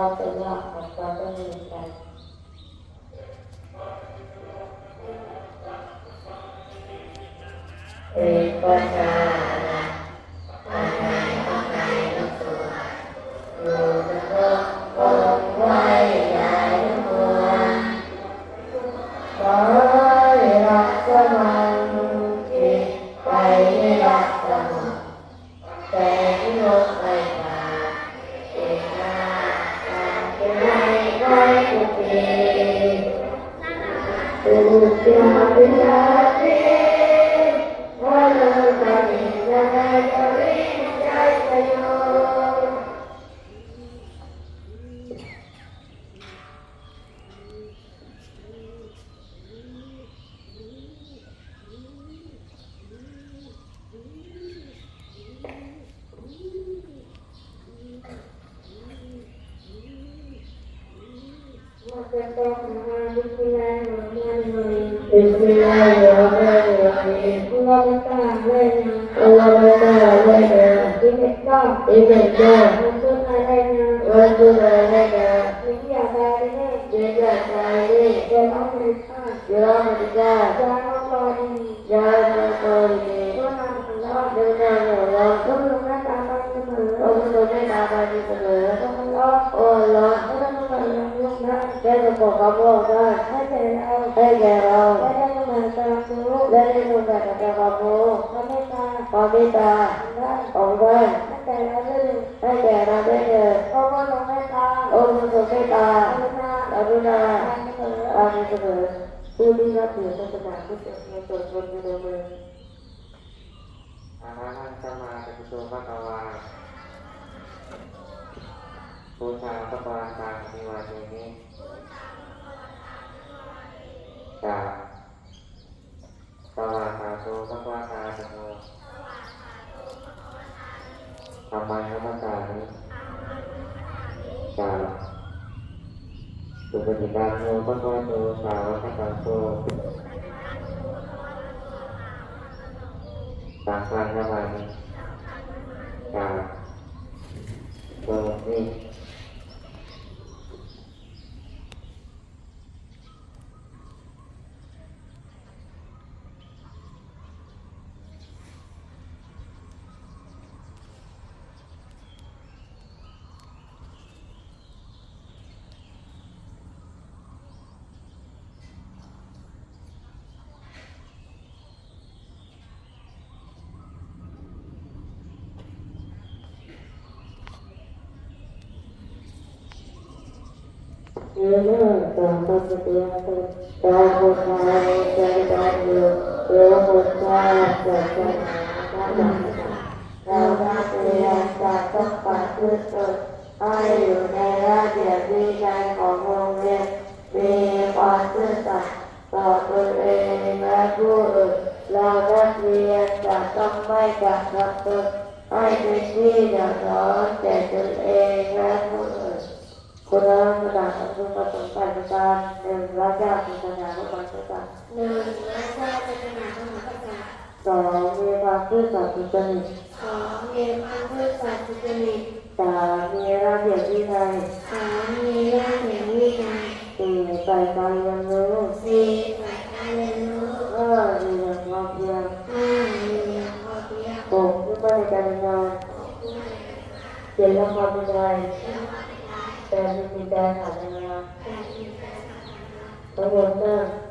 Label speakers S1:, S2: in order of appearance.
S1: ควาเป็นหลักของควาต้องมีใจเอกปัญญา กย Bismillahirrahmanirrahim. Allah. Allah ada ได้จะบอกกับโลกได้ให้แก่เราให้แก่เราและได้ลงมาตามรู้และได้ลงมาตามความรู้ความเมตตาความเมตตาของท่านให้แก่เราได้ให้แก่เราได้เถิดองค์พระทรงเมตตาองค์พระทรงเมตตากรุณาอามีเสมอผู้ที่รับถือศาสนาพุทธในส่วนชนในเมือง
S2: อาหารสมาธิปุโตภะคะวา บูชาพระบาทางนิวาเทนิจากสวากาโตพระวาคาตโมธรรมังคัมกานิจากสุปฏิปันโนพระวาโตสาวกสังโฆสังฆังนามานิจากโตนิ
S1: เยนะสัมปัสสติยาตุตาโมทาโมใจตาโยโยโมทาสัจจะนาตาเรารักเรียนจากต้องปฏิบัติให้อยู่ในระเบียบวินัยของโรงเรียนมีความซื่อสัตย์ต่อตนเองและผู้อื่นเรานักเรียนจะต้องไม่กระทำตนให้เป็นที่เดือดร้อนแก่ตนเอง สังคมประสงค์การประการหนึ่งรักาติศาสนาพระมหากษัตริย์
S3: หนึ่งและชาติศาสนาพระมหากษัตริย์
S1: สองมีความซื่อสัตย์สุจริต
S3: สองมีความซื่อสัตย์สุจริต
S1: สามมีระเบียบวินัย
S3: สามมีร่างแห่งวินัย
S1: สี่ใส่ใจเรียนรู้
S3: สี่ใส่การเรียนรู้
S1: ห้ามีอย่างพอเพียง
S3: ห้ามีอย่างพอเพียง
S1: หกมีมาตรการงานเจ็ดละความเป็นใจแปดมีจิตใจขันธ์งานทั้งหมดนั้น